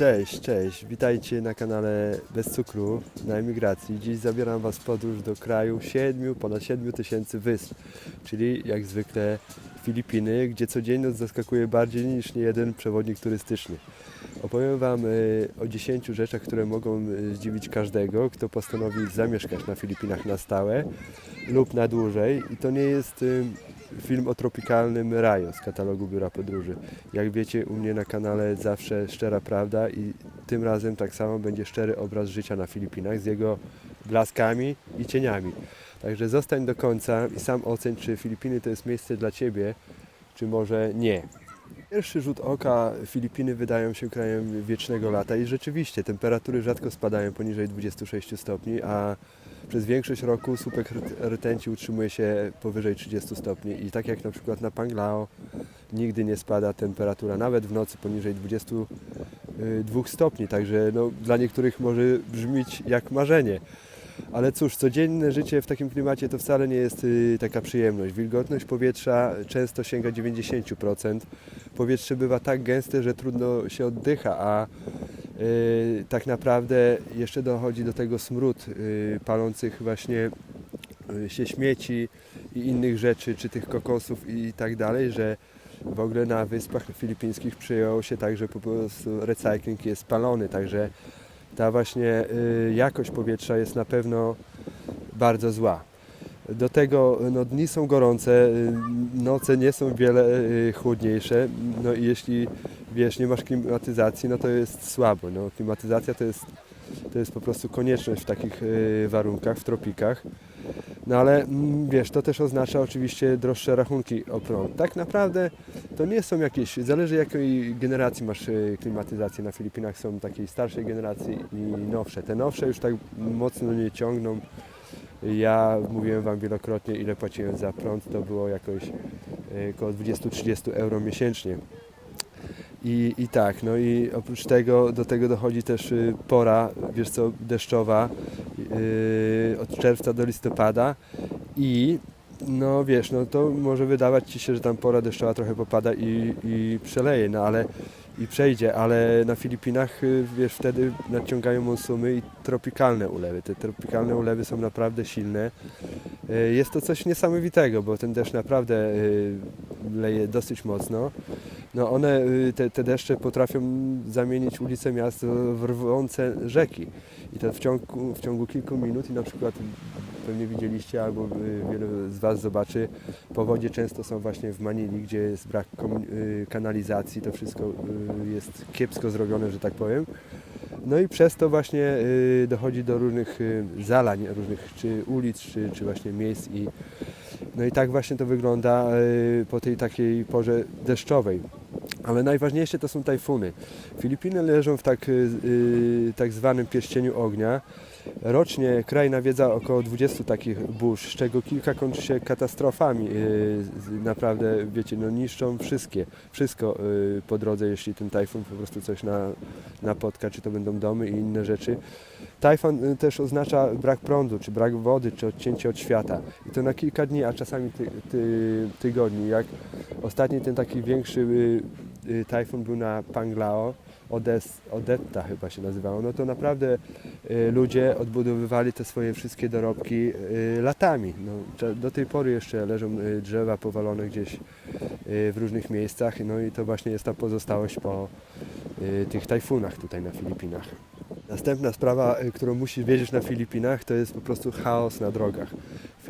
Cześć, cześć. Witajcie na kanale Bez Cukru na emigracji. Dziś zabieram Was w podróż do kraju 7, ponad 7 tysięcy wysp, czyli jak zwykle Filipiny, gdzie codzienność zaskakuje bardziej niż niejeden przewodnik turystyczny. Opowiem Wam y, o 10 rzeczach, które mogą y, zdziwić każdego, kto postanowi zamieszkać na Filipinach na stałe lub na dłużej. I to nie jest y, film o tropikalnym raju z katalogu Biura Podróży. Jak wiecie, u mnie na kanale zawsze szczera prawda i tym razem tak samo będzie szczery obraz życia na Filipinach z jego blaskami i cieniami. Także zostań do końca i sam oceń, czy Filipiny to jest miejsce dla Ciebie, czy może nie. Pierwszy rzut oka Filipiny wydają się krajem wiecznego lata i rzeczywiście temperatury rzadko spadają poniżej 26 stopni, a przez większość roku słupek rt- rtęci utrzymuje się powyżej 30 stopni i tak jak na przykład na Panglao nigdy nie spada temperatura nawet w nocy poniżej 22 stopni, także no, dla niektórych może brzmieć jak marzenie. Ale cóż, codzienne życie w takim klimacie to wcale nie jest y, taka przyjemność. Wilgotność powietrza często sięga 90%. Powietrze bywa tak gęste, że trudno się oddycha, a y, tak naprawdę jeszcze dochodzi do tego smród y, palących właśnie y, się śmieci i innych rzeczy, czy tych kokosów i tak dalej, że w ogóle na wyspach filipińskich przyjął się tak, że po prostu recykling jest palony, także ta właśnie y, jakość powietrza jest na pewno bardzo zła. Do tego no, dni są gorące, y, noce nie są wiele y, chłodniejsze. No i jeśli wiesz, nie masz klimatyzacji, no to jest słabo. No, klimatyzacja to jest, to jest po prostu konieczność w takich y, warunkach, w tropikach. No ale mm, wiesz, to też oznacza oczywiście droższe rachunki o prąd. Tak naprawdę to nie są jakieś, zależy jakiej generacji masz y, klimatyzację. Na Filipinach są takiej starszej generacji i nowsze. Te nowsze już tak mocno nie ciągną. Ja mówiłem Wam wielokrotnie, ile płaciłem za prąd. To było jakoś y, około 20-30 euro miesięcznie. I, I tak, no i oprócz tego do tego dochodzi też y, pora, wiesz co, deszczowa y, od czerwca do listopada i no wiesz, no to może wydawać Ci się, że tam pora deszczowa trochę popada i, i przeleje, no ale i przejdzie, ale na Filipinach y, wiesz, wtedy nadciągają monsuny i tropikalne ulewy. Te tropikalne ulewy są naprawdę silne. Y, Jest to coś niesamowitego, bo ten deszcz naprawdę leje dosyć mocno. No one, y, te, te deszcze potrafią zamienić ulice miast w rwące rzeki. I to w ciągu, w ciągu kilku minut i na przykład pewnie widzieliście albo y, wielu z Was zobaczy, powodzie często są właśnie w Manili, gdzie jest brak y, kanalizacji, to wszystko jest kiepsko zrobione, że tak powiem. No i przez to właśnie dochodzi do różnych zalań, różnych czy ulic, czy, czy właśnie miejsc i no i tak właśnie to wygląda y, po tej takiej porze deszczowej. Ale najważniejsze to są tajfuny. Filipiny leżą w tak, y, y, tak zwanym pierścieniu ognia. Rocznie kraj nawiedza około 20 takich burz, z czego kilka kończy się katastrofami. y, Naprawdę, wiecie, no niszczą wszystkie, wszystko y, po drodze, jeśli ten tajfun po prostu coś na, napotka, czy to będą domy i inne rzeczy. Tajfun y, też oznacza brak prądu, czy brak wody, czy odcięcie od świata. I to na kilka dni, a czasami ty, ty, tygodni. Jak ostatni ten taki większy tajfun był na Panglao, Odetta chyba się nazywało, no to naprawdę ludzie odbudowywali te swoje wszystkie dorobki y, latami. No, do tej pory jeszcze leżą y, drzewa powalone gdzieś y, w różnych miejscach, no i to właśnie jest ta pozostałość po y, tych tajfunach tutaj na Filipinach. Następna sprawa, y, którą musisz wiedzieć na Filipinach, to jest po prostu chaos na drogach.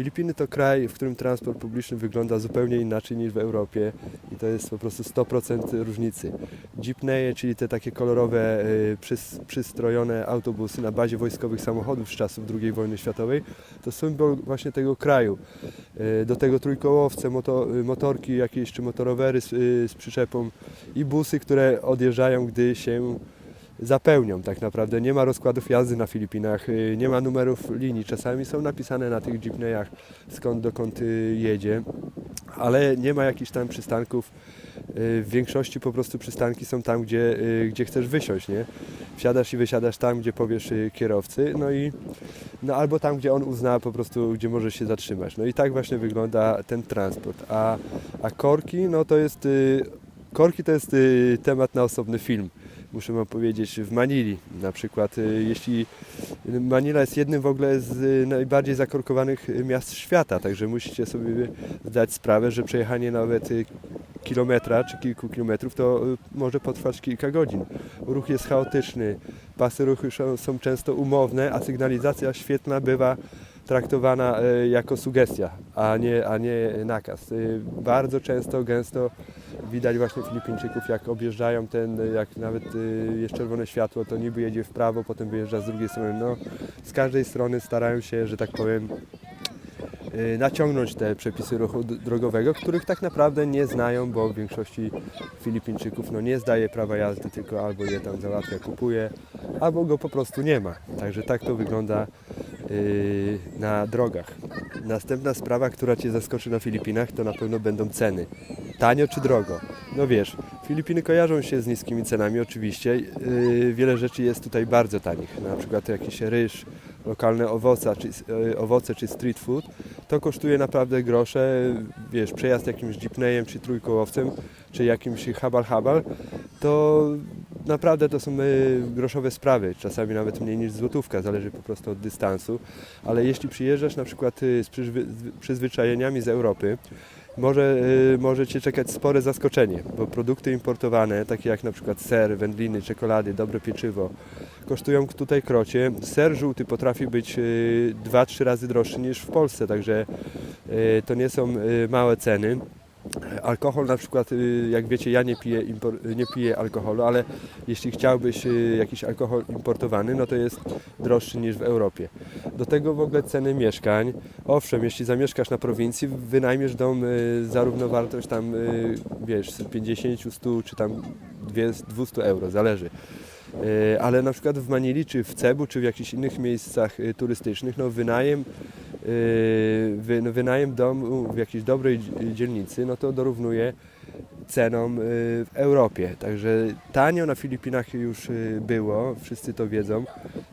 Filipiny to kraj, w którym transport publiczny wygląda zupełnie inaczej niż w Europie i to jest po prostu 100% różnicy. Jeepneje, czyli te takie kolorowe, y, przys, przystrojone autobusy na bazie wojskowych samochodów z czasów II wojny światowej, to symbol właśnie tego kraju. Y, Do tego trójkołowce, moto, y, motorki jakieś czy motorowery z, z przyczepą i busy, które odjeżdżają, gdy się zapełnią tak naprawdę. Nie ma rozkładów jazdy na Filipinach, y, nie ma numerów linii. Czasami są napisane na tych jeepneyach skąd dokąd y, jedzie, ale nie ma jakichś tam przystanków. Y, W większości po prostu przystanki są tam, gdzie, gdzie chcesz wysiąść, nie? Wsiadasz i wysiadasz tam, gdzie powiesz kierowcy, no i no albo tam, gdzie on uzna po prostu, gdzie możesz się zatrzymać. No i tak właśnie wygląda ten transport. A, a korki, no to jest korki to jest temat na osobny film. Muszę powiedzieć, w Manili. Na przykład, y, jeśli Manila jest jednym w ogóle z y, najbardziej zakorkowanych y, miast świata, także musicie sobie zdać sprawę, że przejechanie nawet kilometra czy kilku kilometrów to może potrwać kilka godzin. Ruch jest chaotyczny, pasy ruchu są często umowne, a sygnalizacja świetna bywa traktowana e, jako sugestia, a nie, a nie nakaz. Y, Bardzo często, gęsto widać właśnie Filipińczyków, jak objeżdżają ten, y, jak nawet jest czerwone światło, to niby jedzie w prawo, potem wyjeżdża z drugiej strony. No, z każdej strony starają się, że tak powiem, naciągnąć te przepisy ruchu drogowego, których tak naprawdę nie znają, bo w większości Filipińczyków no, nie zdaje prawa jazdy, tylko albo je tam załatwia, kupuje, albo go po prostu nie ma. Także tak to wygląda na drogach. Następna sprawa, która Cię zaskoczy na Filipinach, to na pewno będą ceny. Tanio czy drogo? No wiesz, Filipiny kojarzą się z niskimi cenami oczywiście. Yy, wiele rzeczy jest tutaj bardzo tanich. Na przykład jakiś ryż, lokalne owoce czy, yy, owoce czy street food. To kosztuje naprawdę grosze. Wiesz, przejazd jakimś jeepneyem czy trójkołowcem, czy jakimś habal-habal, to naprawdę to są yy, groszowe sprawy. Czasami nawet mniej niż złotówka, zależy po prostu od dystansu. Ale jeśli przyjeżdżasz na przykład yy, z przyzwy- z przyzwyczajeniami z Europy, może, y, może Cię czekać spore zaskoczenie, bo produkty importowane, takie jak na przykład ser, wędliny, czekolady, dobre pieczywo, kosztują tutaj krocie. Ser żółty potrafi być 2-3 razy droższy niż w Polsce, także to nie są małe ceny. Alkohol na przykład, y, jak wiecie, ja nie piję, nie piję alkoholu, ale jeśli chciałbyś y, jakiś alkohol importowany, no to jest droższy niż w Europie. Do tego w ogóle ceny mieszkań. Owszem, jeśli zamieszkasz na prowincji, wynajmiesz dom y, za równowartość tam, wiesz, z 50, 100 czy tam 200 euro, zależy. Ale na przykład w Manili, czy w Cebu, czy w jakichś innych miejscach turystycznych, no wynajem, wy, no wynajem domu w jakiejś dobrej dzi- dzielnicy, no to dorównuje cenom y, w Europie. Także tanio na Filipinach już y, było, wszyscy to wiedzą.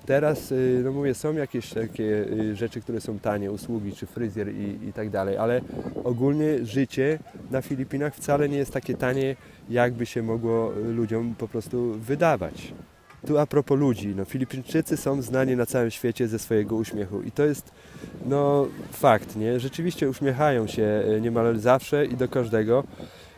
Teraz, no mówię, są jakieś takie rzeczy, które są tanie, usługi czy fryzjer i, i tak dalej, ale ogólnie życie na Filipinach wcale nie jest takie tanie, jakby się mogło ludziom po prostu wydawać. Tu a propos ludzi, no Filipińczycy są znani na całym świecie ze swojego uśmiechu i to jest no fakt, nie? Rzeczywiście uśmiechają się y, niemal zawsze i do każdego.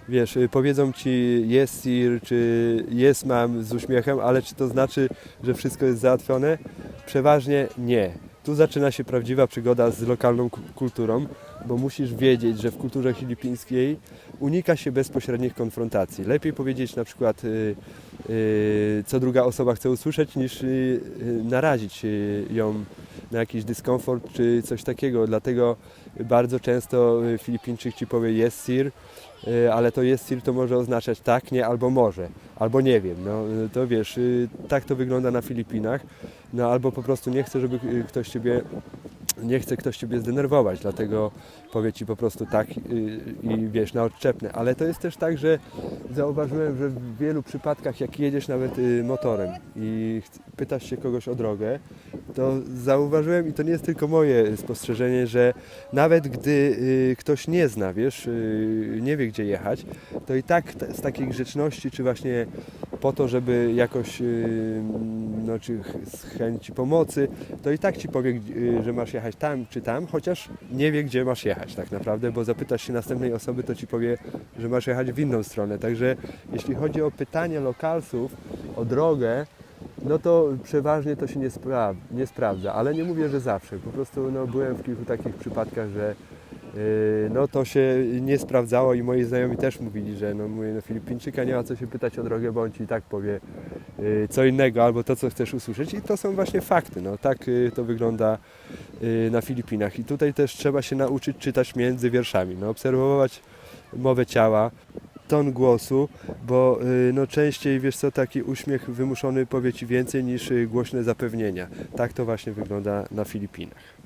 Wiesz, y, powiedzą ci jest sir, czy jest mam z uśmiechem, ale czy to znaczy, że wszystko jest załatwione? Przeważnie nie. Tu zaczyna się prawdziwa przygoda z lokalną ku- kulturą, bo musisz wiedzieć, że w kulturze filipińskiej unika się bezpośrednich konfrontacji. Lepiej powiedzieć na przykład, y, y, co druga osoba chce usłyszeć, niż y, narazić ją na jakiś dyskomfort czy coś takiego. Dlatego bardzo często Filipińczyk ci powie jest sir, ale to jest sir to może oznaczać tak, nie albo może, albo nie wiem. No, to wiesz, tak to wygląda na Filipinach. No albo po prostu nie chce, żeby ktoś ciebie nie chce ktoś ciebie zdenerwować, dlatego powie ci po prostu tak y, i wiesz, na odczepne. Ale to jest też tak, że zauważyłem, że w wielu przypadkach, jak jedziesz nawet y, motorem i pytasz się kogoś o drogę, to zauważyłem i to nie jest tylko moje spostrzeżenie, że nawet gdy y, ktoś nie zna, wiesz, nie wie gdzie jechać, to i tak z takiej grzeczności, czy właśnie po to, żeby jakoś, y, no, czy z chęci pomocy, to i tak ci powie, y, że masz jechać tam czy tam, chociaż nie wie, gdzie masz jechać tak naprawdę, bo zapytasz się następnej osoby, to ci powie, że masz jechać w inną stronę. Także jeśli chodzi o pytanie lokalsów o drogę, no to przeważnie to się nie, spra- nie sprawdza, ale nie mówię, że zawsze. Po prostu no, byłem w kilku takich przypadkach, że no, to się nie sprawdzało i moi znajomi też mówili, że no, mówię, no, Filipińczyka nie ma co się pytać o drogę, bo on ci i tak powie yy, co innego albo to, co chcesz usłyszeć i to są właśnie fakty. No, tak yy, to wygląda yy, na Filipinach i tutaj też trzeba się nauczyć czytać między wierszami, no, obserwować mowę ciała, ton głosu, bo no, częściej, wiesz co, taki uśmiech wymuszony powie Ci więcej niż głośne zapewnienia. Tak to właśnie wygląda na Filipinach.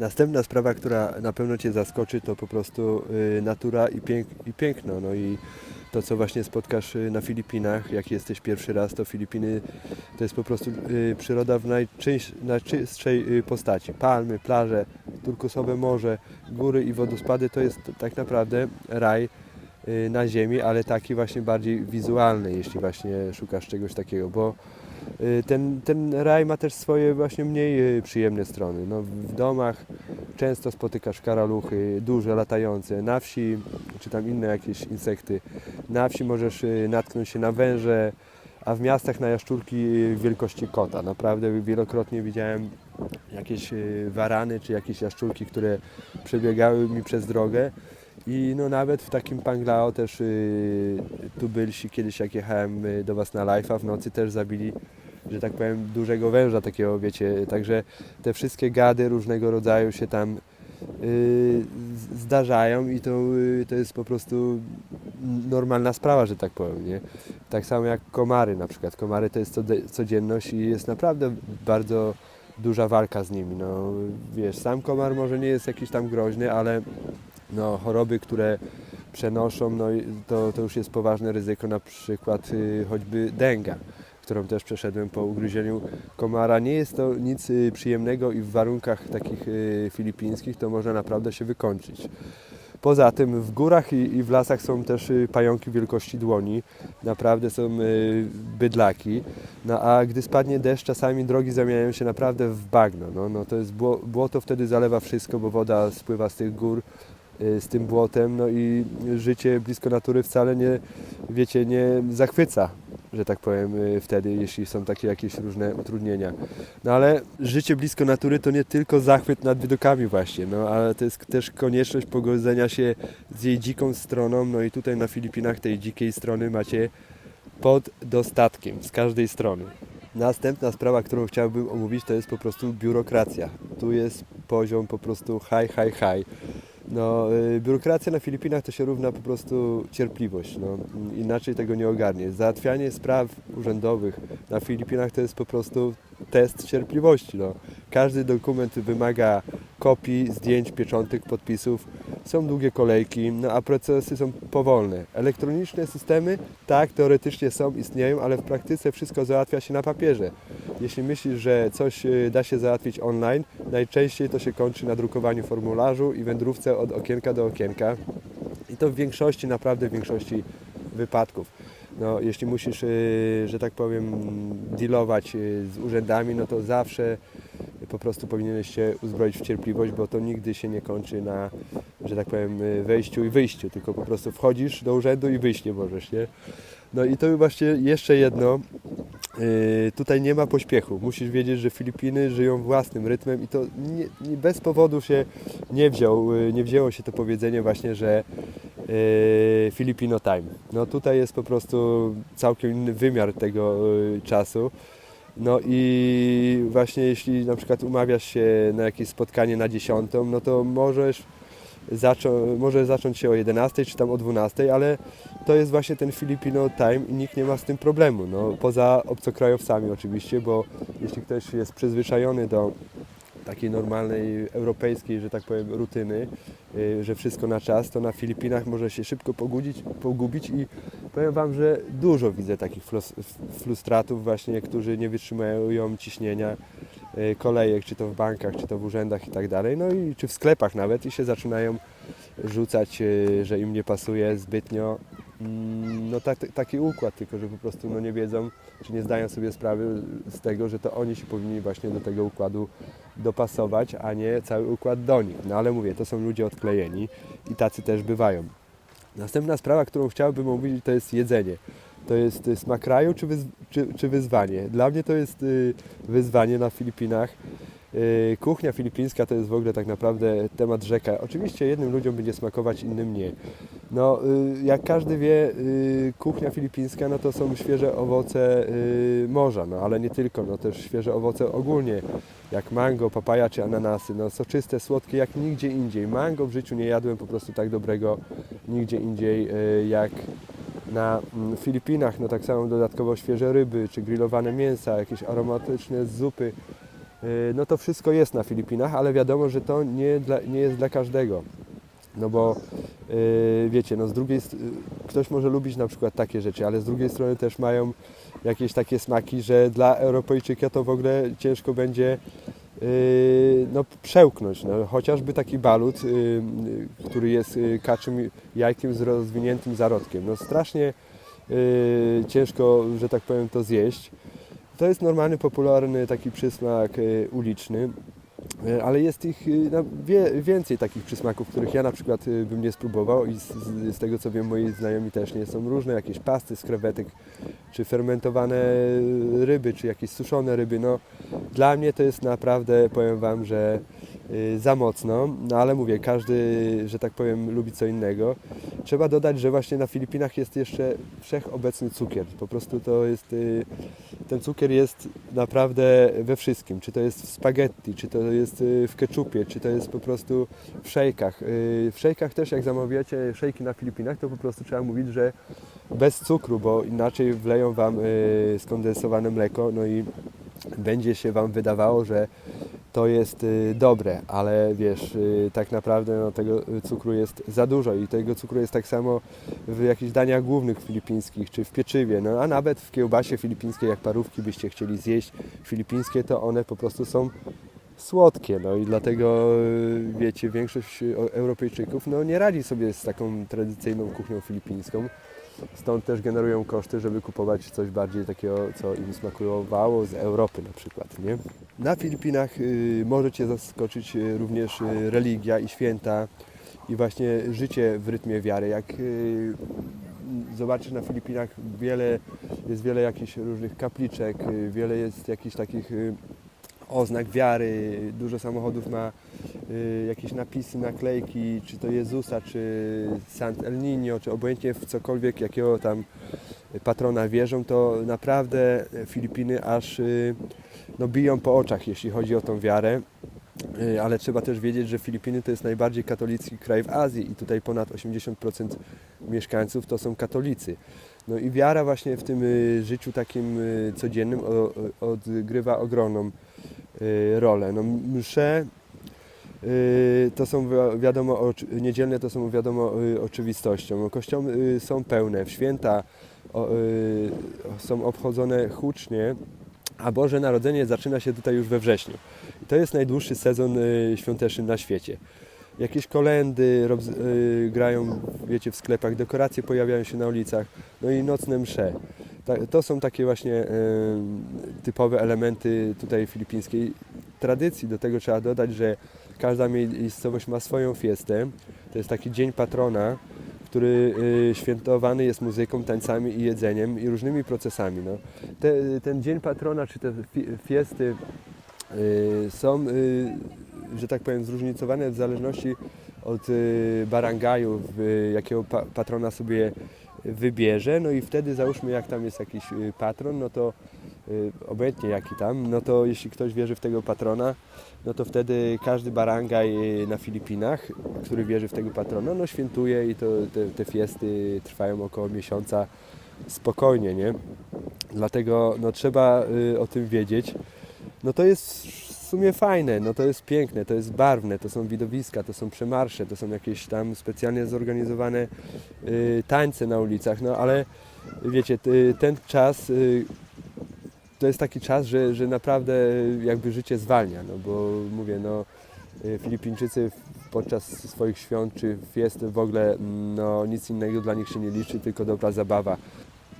Następna sprawa, która na pewno Cię zaskoczy, to po prostu y, natura i, pięk, i piękno. No i to, co właśnie spotkasz y, na Filipinach, jak jesteś pierwszy raz, to Filipiny to jest po prostu y, przyroda w najczystszej postaci. Palmy, plaże, turkusowe morze, góry i wodospady to jest tak naprawdę raj na ziemi, ale taki właśnie bardziej wizualny, jeśli właśnie szukasz czegoś takiego, bo y, ten, ten raj ma też swoje właśnie mniej y, przyjemne strony. No, w domach często spotykasz karaluchy, duże, latające, na wsi, czy tam inne jakieś insekty. Na wsi możesz y, natknąć się na węże, a w miastach na jaszczurki y, wielkości kota. Naprawdę wielokrotnie widziałem jakieś y, warany czy jakieś jaszczurki, które przebiegały mi przez drogę. I no nawet w takim Panglao też y, tubylsi kiedyś jak jechałem y, do Was na live'a w nocy też zabili, że tak powiem, dużego węża takiego, wiecie, także te wszystkie gady różnego rodzaju się tam y, zdarzają i to, y, to jest po prostu normalna sprawa, że tak powiem, nie? Tak samo jak komary na przykład. Komary to jest codzienność i jest naprawdę bardzo duża walka z nimi. No, wiesz, sam komar może nie jest jakiś tam groźny, ale no, choroby, które przenoszą, no, to, to już jest poważne ryzyko, na przykład y, choćby denga, którą też przeszedłem po ugryzieniu komara. Nie jest to nic y, przyjemnego i w warunkach takich y, filipińskich to może naprawdę się wykończyć. Poza tym w górach i, i w lasach są też y, pająki wielkości dłoni, naprawdę są y, bydlaki, no a gdy spadnie deszcz, czasami drogi zamieniają się naprawdę w bagno. No, no to jest bło, błoto wtedy zalewa wszystko, bo woda spływa z tych gór z tym błotem, no i życie blisko natury wcale nie, wiecie, nie zachwyca, że tak powiem, y, wtedy, jeśli są takie jakieś różne utrudnienia. No ale życie blisko natury to nie tylko zachwyt nad widokami właśnie, no ale to jest też konieczność pogodzenia się z jej dziką stroną, no i tutaj na Filipinach tej dzikiej strony macie pod dostatkiem z każdej strony. Następna sprawa, którą chciałbym omówić, to jest po prostu biurokracja. Tu jest poziom po prostu high, high, high. No, y, biurokracja na Filipinach to się równa po prostu cierpliwość. No, inaczej tego nie ogarnie. Załatwianie spraw urzędowych na Filipinach to jest po prostu test cierpliwości. No. Każdy dokument wymaga kopii, zdjęć, pieczątek, podpisów. Są długie kolejki, no a procesy są powolne. Elektroniczne systemy, tak, teoretycznie są, istnieją, ale w praktyce wszystko załatwia się na papierze. Jeśli myślisz, że coś y, da się załatwić online, najczęściej to się kończy na drukowaniu formularzu i wędrówce od okienka do okienka. I to w większości, naprawdę w większości wypadków. No, jeśli musisz, y, że tak powiem, dealować y, z urzędami, no to zawsze po prostu powinieneś się uzbroić w cierpliwość, bo to nigdy się nie kończy na, że tak powiem, wejściu i wyjściu, tylko po prostu wchodzisz do urzędu i wyjść nie możesz, nie? No i to właśnie jeszcze jedno, tutaj nie ma pośpiechu. Musisz wiedzieć, że Filipiny żyją własnym rytmem i to nie, nie bez powodu się nie wziął, yy, nie wzięło się to powiedzenie właśnie, że yy, Filipino time. No tutaj jest po prostu całkiem inny wymiar tego yy, czasu. No i właśnie jeśli na przykład umawiasz się na jakieś spotkanie na 10, no to możesz zaczą, może zacząć się o 11 czy tam o 12, ale to jest właśnie ten Filipino time i nikt nie ma z tym problemu. No, poza obcokrajowcami oczywiście, bo jeśli ktoś jest przyzwyczajony do takiej normalnej europejskiej, że tak powiem, rutyny, y, że wszystko na czas, to na Filipinach może się szybko pogubić, pogubić i powiem Wam, że dużo widzę takich frustratów właśnie, którzy nie wytrzymują ciśnienia kolejek, czy to w bankach, czy to w urzędach i tak dalej, no i czy w sklepach nawet i się zaczynają rzucać, y, że im nie pasuje zbytnio mm, no tak, taki układ, tylko że po prostu no nie wiedzą, czy nie zdają sobie sprawy z tego, że to oni się powinni właśnie do tego układu dopasować, a nie cały układ do nich. No ale mówię, to są ludzie odklejeni i tacy też bywają. Następna sprawa, którą chciałbym omówić, to jest jedzenie. To jest smak kraju czy, wyz- czy, czy wyzwanie? Dla mnie to jest y, wyzwanie na Filipinach. Y, Kuchnia filipińska to jest w ogóle tak naprawdę temat rzeka. Oczywiście jednym ludziom będzie smakować, innym nie. No, y, jak każdy wie, y, kuchnia filipińska no to są świeże owoce y, morza, no ale nie tylko, no też świeże owoce ogólnie, jak mango, papaja czy ananasy, no soczyste, słodkie jak nigdzie indziej. Mango w życiu nie jadłem po prostu tak dobrego nigdzie indziej jak na mm, Filipinach, no tak samo dodatkowo świeże ryby, czy grillowane mięsa, jakieś aromatyczne zupy. No to wszystko jest na Filipinach, ale wiadomo, że to nie, dla, nie jest dla każdego. No bo y, wiecie, no z drugiej y, ktoś może lubić na przykład takie rzeczy, ale z drugiej strony też mają jakieś takie smaki, że dla Europejczyka to w ogóle ciężko będzie y, no, przełknąć. No, chociażby taki balut, y, y, który jest y, kaczym jajkiem z rozwiniętym zarodkiem. No, strasznie y, ciężko, że tak powiem, to zjeść. To jest normalny, popularny taki przysmak y, uliczny. Y, Ale jest ich y, więcej takich przysmaków, których ja na przykład y, bym nie spróbował i z, z, z tego co wiem moi znajomi też nie. Są różne jakieś pasty z krewetek, czy fermentowane ryby, czy jakieś suszone ryby. No, dla mnie to jest naprawdę, powiem Wam, że za mocno, no ale mówię, każdy, że tak powiem, lubi co innego. Trzeba dodać, że właśnie na Filipinach jest jeszcze wszechobecny cukier. Po prostu to jest, y, ten cukier jest naprawdę we wszystkim. Czy to jest w spaghetti, czy to jest y, w keczupie, czy to jest po prostu w szejkach. Y, W szejkach też, jak zamawiacie szejki na Filipinach, to po prostu trzeba mówić, że bez cukru, bo inaczej wleją Wam y, skondensowane mleko, no i będzie się Wam wydawało, że to jest y, dobre, ale wiesz, y, tak naprawdę no, tego cukru jest za dużo i tego cukru jest tak samo w jakichś daniach głównych filipińskich, czy w pieczywie, no a nawet w kiełbasie filipińskiej, jak parówki byście chcieli zjeść filipińskie, to one po prostu są słodkie, no i dlatego y, wiecie, większość Europejczyków no, nie radzi sobie z taką tradycyjną kuchnią filipińską. Stąd też generują koszty, żeby kupować coś bardziej takiego, co im smakowało z Europy na przykład, nie? Na Filipinach y, może Cię zaskoczyć y, również y, religia i święta i właśnie życie w rytmie wiary. Jak y, zobaczysz na Filipinach wiele, jest wiele jakichś różnych kapliczek, y, wiele jest jakichś takich y, oznak wiary, dużo samochodów ma jakieś napisy, naklejki, czy to Jezusa, czy Sant El Niño, czy obojętnie w cokolwiek, jakiego tam patrona wierzą, to naprawdę Filipiny aż y, no, biją po oczach, jeśli chodzi o tą wiarę. Y, Ale trzeba też wiedzieć, że Filipiny to jest najbardziej katolicki kraj w Azji i tutaj ponad 80% mieszkańców to są katolicy. No i wiara właśnie w tym y, życiu takim y, codziennym odgrywa ogromną y, rolę. No, msze y, to są wi- wiadomo, niedzielne to są wiadomo y, oczywistością. Kościoły y, są pełne, w święta y, są obchodzone hucznie, a Boże Narodzenie zaczyna się tutaj już we wrześniu. To jest najdłuższy sezon y, świąteczny na świecie. Jakieś kolendy rob, y, grają, wiecie, w sklepach, dekoracje pojawiają się na ulicach, no i nocne msze. To są takie właśnie y, typowe elementy tutaj filipińskiej tradycji. Do tego trzeba dodać, że każda miejscowość ma swoją fiestę. To jest taki dzień patrona, który y, świętowany jest muzyką, tańcami i jedzeniem i różnymi procesami. No. Te, ten dzień patrona, czy te fi- fiesty y, są, y, że tak powiem, zróżnicowane w zależności od barangaju, jakiego pa, patrona sobie wybierze. No i wtedy załóżmy, jak tam jest jakiś patron, no to obojętnie jaki tam, no to jeśli ktoś wierzy w tego patrona, no to wtedy każdy barangaj y, na Filipinach, który wierzy w tego patrona, no świętuje i to, te, te fiesty trwają około miesiąca spokojnie, nie? Dlatego no, trzeba y, o tym wiedzieć. No to jest w sumie fajne, no to jest piękne, to jest barwne, to są widowiska, to są przemarsze, to są jakieś tam specjalnie zorganizowane y, tańce na ulicach, no ale wiecie, ten czas y, to jest taki czas, że, że naprawdę jakby życie zwalnia, no bo mówię, no y, Filipińczycy podczas swoich świąt czy fiest w ogóle mm, no, nic innego dla nich się nie liczy, tylko dobra zabawa.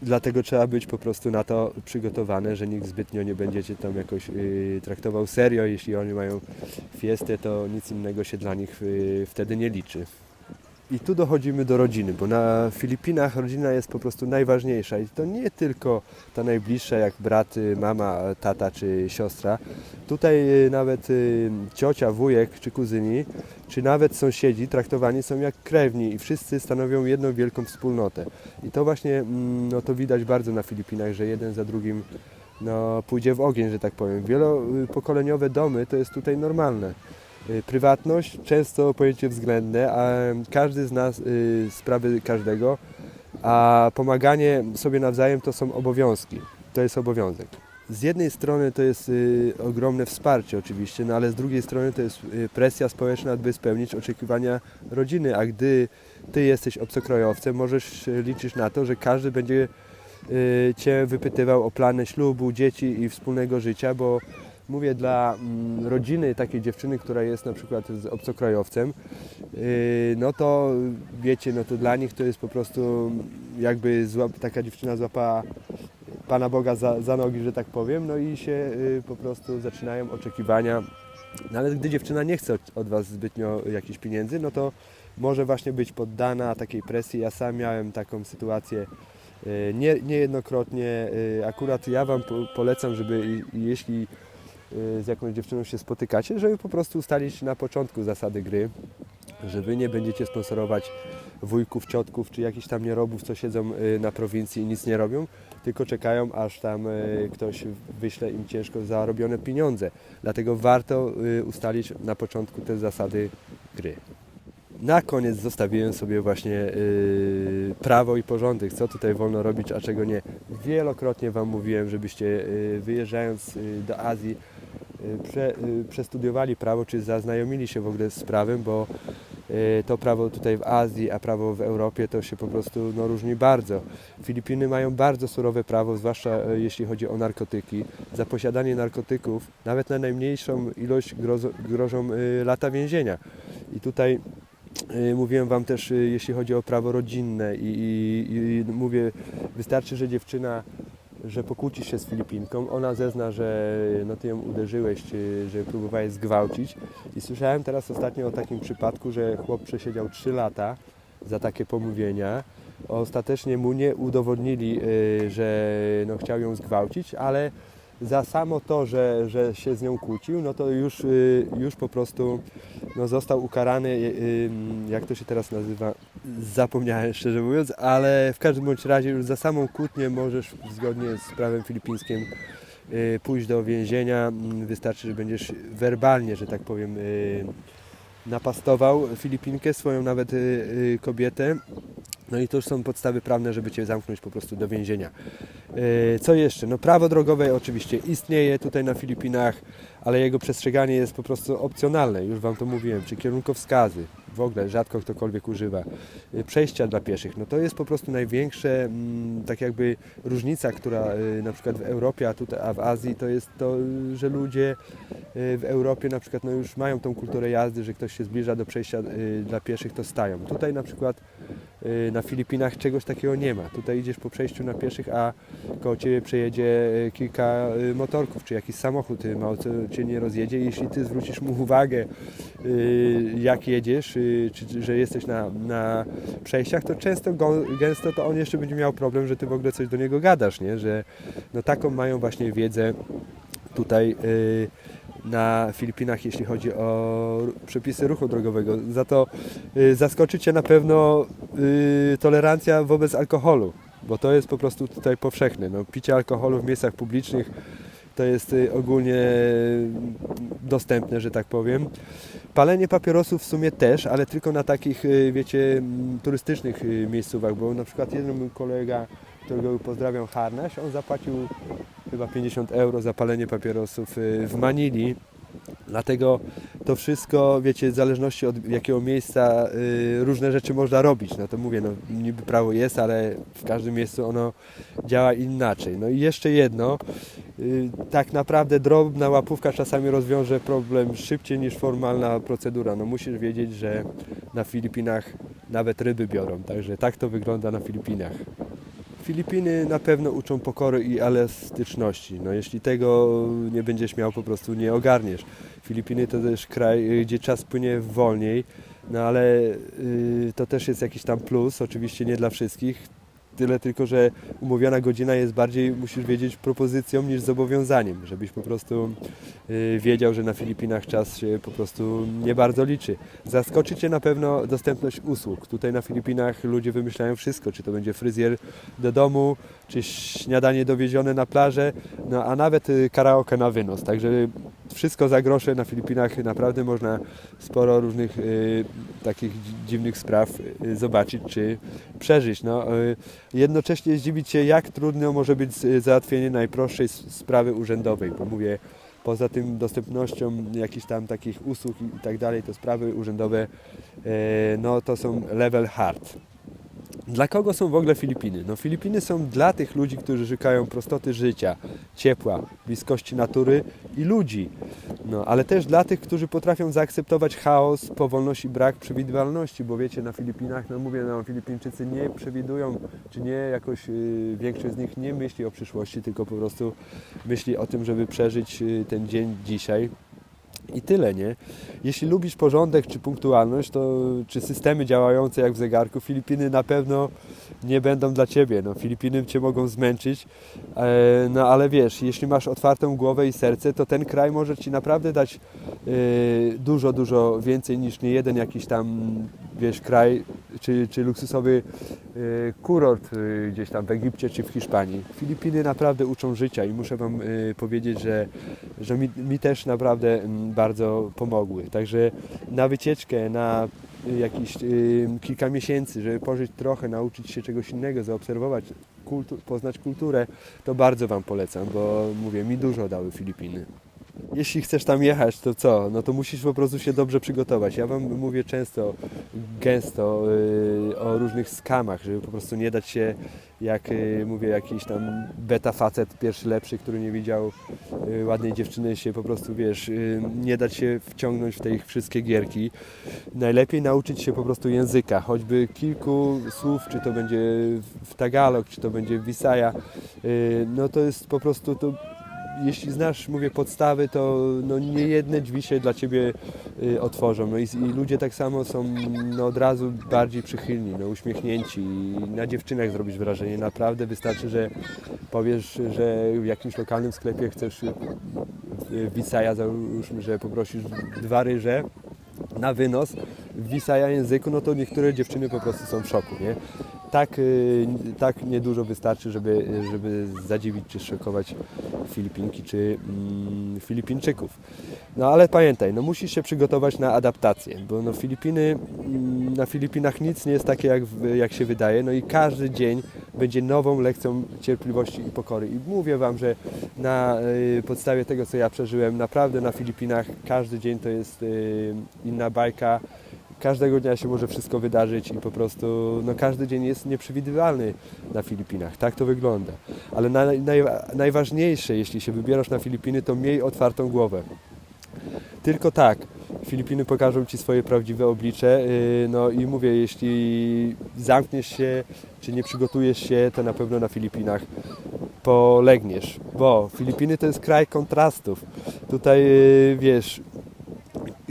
Dlatego trzeba być po prostu na to przygotowane, że nikt zbytnio nie będziecie tam jakoś y, traktował serio. Jeśli oni mają fiestę, to nic innego się dla nich y, wtedy nie liczy. I tu dochodzimy do rodziny, bo na Filipinach rodzina jest po prostu najważniejsza i to nie tylko ta najbliższa jak brat, y, mama, tata czy siostra. Tutaj y, nawet y, ciocia, wujek czy kuzyni, czy nawet sąsiedzi traktowani są jak krewni i wszyscy stanowią jedną wielką wspólnotę. I to właśnie mm, no, to widać bardzo na Filipinach, że jeden za drugim no, pójdzie w ogień, że tak powiem. Wielopokoleniowe domy to jest tutaj normalne. Y, Prywatność, często pojęcie względne, a każdy z nas y, sprawy każdego, a pomaganie sobie nawzajem to są obowiązki. To jest obowiązek. Z jednej strony to jest y, ogromne wsparcie oczywiście, no ale z drugiej strony to jest presja społeczna, by spełnić oczekiwania rodziny, a gdy ty jesteś obcokrajowcem, możesz liczyć na to, że każdy będzie cię wypytywał o plany ślubu, dzieci i wspólnego życia, bo mówię dla mm, rodziny takiej dziewczyny, która jest na przykład z obcokrajowcem, yy, no to wiecie, no to dla nich to jest po prostu jakby złap, taka dziewczyna złapała Pana Boga za, za nogi, że tak powiem, no i się yy, po prostu zaczynają oczekiwania. No ale gdy dziewczyna nie chce od, Was zbytnio jakichś pieniędzy, no to może właśnie być poddana takiej presji. Ja sam miałem taką sytuację yy, nie, niejednokrotnie. Akurat ja Wam po, polecam, żeby jeśli z jakąś dziewczyną się spotykacie, żeby po prostu ustalić na początku zasady gry, że Wy nie będziecie sponsorować wujków, ciotków czy jakichś tam nierobów, co siedzą yy, na prowincji i nic nie robią, tylko czekają, aż tam yy, ktoś wyśle im ciężko zarobione pieniądze. Dlatego warto ustalić na początku te zasady gry. Na koniec zostawiłem sobie właśnie yy, prawo i porządek, co tutaj wolno robić, a czego nie. Wielokrotnie Wam mówiłem, żebyście yy, wyjeżdżając yy, do Azji prze, yy, przestudiowali prawo, czy zaznajomili się w ogóle z prawem, bo yy, to prawo tutaj w Azji, a prawo w Europie to się po prostu no, różni bardzo. Filipiny mają bardzo surowe prawo, zwłaszcza yy, jeśli chodzi o narkotyki. Za posiadanie narkotyków, nawet na najmniejszą ilość grozo, grożą yy, lata więzienia. I tutaj Y, Mówiłem Wam też, y, jeśli chodzi o prawo rodzinne i, i, i mówię, wystarczy, że dziewczyna, że pokłócisz się z Filipinką, ona zezna, że no Ty ją uderzyłeś, że próbowałeś zgwałcić. I słyszałem teraz ostatnio o takim przypadku, że chłop przesiedział 3 lata za takie pomówienia. Ostatecznie mu nie udowodnili, y, że no, chciał ją zgwałcić, ale za samo to, że, że się z nią kłócił, no to już, y, już po prostu no, został ukarany, y, jak to się teraz nazywa, zapomniałem szczerze mówiąc, ale w każdym bądź razie już za samą kłótnię możesz zgodnie z prawem filipińskim y, pójść do więzienia. Mm, Wystarczy, że będziesz werbalnie, że tak powiem, y, napastował Filipinkę, swoją nawet y, kobietę. No i to już są podstawy prawne, żeby Cię zamknąć po prostu do więzienia. Co jeszcze? No prawo drogowe oczywiście istnieje tutaj na Filipinach, ale jego przestrzeganie jest po prostu opcjonalne, już Wam to mówiłem, czy kierunkowskazy, w ogóle rzadko ktokolwiek używa, E, przejścia dla pieszych, no to jest po prostu największe, mm, tak jakby różnica, która e, na przykład w Europie, a, tutaj, a w Azji to jest to, że ludzie e, w Europie na przykład no już mają tą kulturę jazdy, że ktoś się zbliża do przejścia dla pieszych, to stają. Tutaj na przykład y, na Filipinach czegoś takiego nie ma. Tutaj idziesz po przejściu na pieszych, a koło Ciebie przejedzie y, kilka y, motorków, czy jakiś samochód y, mało Cię nie rozjedzie. Jeśli Ty zwrócisz mu uwagę, y, jak jedziesz, y, czy, że jesteś na, na przejściach, to często, gęsto to on jeszcze będzie miał problem, że Ty w ogóle coś do niego gadasz, nie? Że no taką mają właśnie wiedzę tutaj y, na Filipinach, jeśli chodzi o przepisy ruchu drogowego. Za to y, zaskoczy Cię na pewno y, tolerancja wobec alkoholu, bo to jest po prostu tutaj powszechne. No, picie alkoholu w miejscach publicznych to jest y, ogólnie y, dostępne, że tak powiem. Palenie papierosów w sumie też, ale tylko na takich, wiecie, turystycznych y, miejscówach, bo na przykład jeden mój kolega, którego pozdrawiam, Harnaś, on zapłacił chyba 50 euro za palenie papierosów y, w Manili. Dlatego to wszystko, wiecie, w zależności od jakiego miejsca y, różne rzeczy można robić. No to mówię, no niby prawo jest, ale w każdym miejscu ono działa inaczej. No i jeszcze jedno, y, tak naprawdę drobna łapówka czasami rozwiąże problem szybciej niż formalna procedura. No musisz wiedzieć, że na Filipinach nawet ryby biorą, także tak to wygląda na Filipinach. Filipiny na pewno uczą pokory i elastyczności. No, jeśli tego nie będziesz miał, po prostu nie ogarniesz. Filipiny to też kraj, y, gdzie czas płynie wolniej, no ale y, to też jest jakiś tam plus, oczywiście nie dla wszystkich. Tyle tylko, że umówiona godzina jest bardziej, musisz wiedzieć, propozycją niż zobowiązaniem, żebyś po prostu y, wiedział, że na Filipinach czas się po prostu nie bardzo liczy. Zaskoczy Cię na pewno dostępność usług. Tutaj na Filipinach ludzie wymyślają wszystko, czy to będzie fryzjer do domu, czy śniadanie dowiezione na plażę, no a nawet y, karaoke na wynos. Także wszystko za grosze na Filipinach naprawdę można sporo różnych y, takich dzi- dziwnych spraw y, zobaczyć czy przeżyć. No, y, jednocześnie zdziwić się, jak trudno może być y, załatwienie najprostszej sprawy urzędowej, bo mówię, poza tym dostępnością jakichś tam takich usług i tak dalej, to sprawy urzędowe, e, no to są level hard. Dla kogo są w ogóle Filipiny? No Filipiny są dla tych ludzi, którzy szukają prostoty życia, ciepła, bliskości natury i ludzi. No, ale też dla tych, którzy potrafią zaakceptować chaos, powolność i brak przewidywalności, bo wiecie, na Filipinach, no mówię, no Filipińczycy nie przewidują, czy nie jakoś y, większość z nich nie myśli o przyszłości, tylko po prostu myśli o tym, żeby przeżyć y, ten dzień dzisiaj. I tyle, nie? Jeśli lubisz porządek czy punktualność, to czy systemy działające jak w zegarku, Filipiny na pewno nie będą dla Ciebie. No, Filipiny Cię mogą zmęczyć, e, no ale wiesz, jeśli masz otwartą głowę i serce, to ten kraj może Ci naprawdę dać e, dużo, dużo więcej niż nie jeden jakiś tam, wiesz, kraj czy, czy luksusowy e, kurort gdzieś tam w Egipcie czy w Hiszpanii. Filipiny naprawdę uczą życia i muszę Wam powiedzieć, że, że mi, mi też naprawdę mm, bardzo pomogły. Także na wycieczkę, na y, jakieś y, kilka miesięcy, żeby pożyć trochę, nauczyć się czegoś innego, zaobserwować, kultu, poznać kulturę, to bardzo Wam polecam, bo mówię, mi dużo dały Filipiny. Jeśli chcesz tam jechać, to co? No to musisz po prostu się dobrze przygotować. Ja Wam mówię często, gęsto y, o różnych skamach, żeby po prostu nie dać się, jak y, mówię, jakiś tam beta facet, pierwszy lepszy, który nie widział y, ładnej dziewczyny, się po prostu, wiesz, y, nie dać się wciągnąć w te ich wszystkie gierki. Najlepiej nauczyć się po prostu języka, choćby kilku słów, czy to będzie w Tagalog, czy to będzie w Visaya, y, no to jest po prostu to jeśli znasz, mówię, podstawy, to no, nie jedne drzwi się dla Ciebie y, otworzą. No i, i ludzie tak samo są no, od razu bardziej przychylni, no, uśmiechnięci. I na dziewczynach zrobisz wrażenie. Naprawdę wystarczy, że powiesz, że w jakimś lokalnym sklepie chcesz y, w Visaja, załóżmy, że poprosisz dwa ryże na wynos w Visaja języku, no to niektóre dziewczyny po prostu są w szoku, nie? Tak, y, tak niedużo wystarczy, żeby, żeby zadziwić czy szokować Filipinki czy mm, Filipińczyków. No ale pamiętaj, no musisz się przygotować na adaptację, bo no Filipiny, mm, na Filipinach nic nie jest takie jak, jak się wydaje, no i każdy dzień będzie nową lekcją cierpliwości i pokory. I mówię Wam, że na y, podstawie tego, co ja przeżyłem, naprawdę na Filipinach każdy dzień to jest y, inna bajka, każdego dnia się może wszystko wydarzyć i po prostu no, każdy dzień jest nieprzewidywalny na Filipinach. Tak to wygląda. Ale naj, naj, najważniejsze, jeśli się wybierasz na Filipiny, to miej otwartą głowę. Tylko tak Filipiny pokażą Ci swoje prawdziwe oblicze. yy, No i mówię, jeśli zamkniesz się, czy nie przygotujesz się, to na pewno na Filipinach polegniesz. Bo Filipiny to jest kraj kontrastów. Tutaj, yy, wiesz,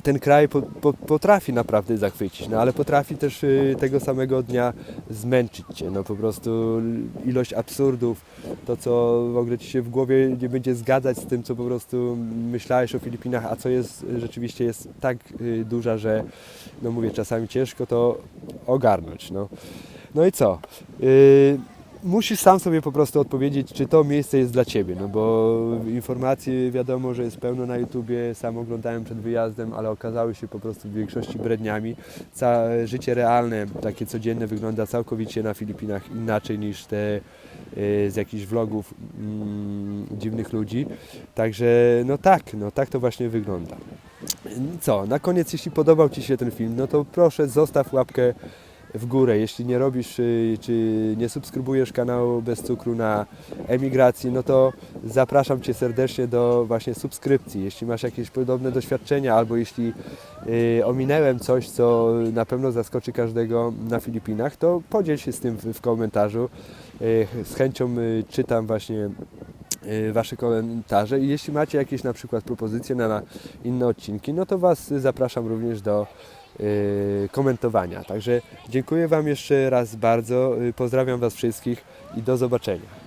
ten kraj po, po, potrafi naprawdę zachwycić, no ale potrafi też y, tego samego dnia zmęczyć Cię. No po prostu ilość absurdów, to co w ogóle Ci się w głowie nie będzie zgadzać z tym, co po prostu myślałeś o Filipinach, a co jest rzeczywiście jest tak y, duża, że no mówię, czasami ciężko to ogarnąć. No, no i co? Y, musisz sam sobie po prostu odpowiedzieć, czy to miejsce jest dla Ciebie, no bo informacji wiadomo, że jest pełno na YouTubie, sam oglądałem przed wyjazdem, ale okazały się po prostu w większości bredniami. Całe życie realne, takie codzienne wygląda całkowicie na Filipinach inaczej niż te y, z jakichś vlogów mm, dziwnych ludzi. Także no tak, no tak to właśnie wygląda. Co, na koniec, jeśli podobał Ci się ten film, no to proszę zostaw łapkę w górę. Jeśli nie robisz y, czy nie subskrybujesz kanału Bez Cukru na emigracji, no to zapraszam Cię serdecznie do właśnie subskrypcji. Jeśli masz jakieś podobne doświadczenia albo jeśli y, ominęłem coś, co na pewno zaskoczy każdego na Filipinach, to podziel się z tym w, komentarzu. Y, z chęcią czytam właśnie Wasze komentarze i jeśli macie jakieś na przykład propozycje na, inne odcinki, no to Was zapraszam również do komentowania. Także dziękuję Wam jeszcze raz bardzo, y, pozdrawiam Was wszystkich i do zobaczenia.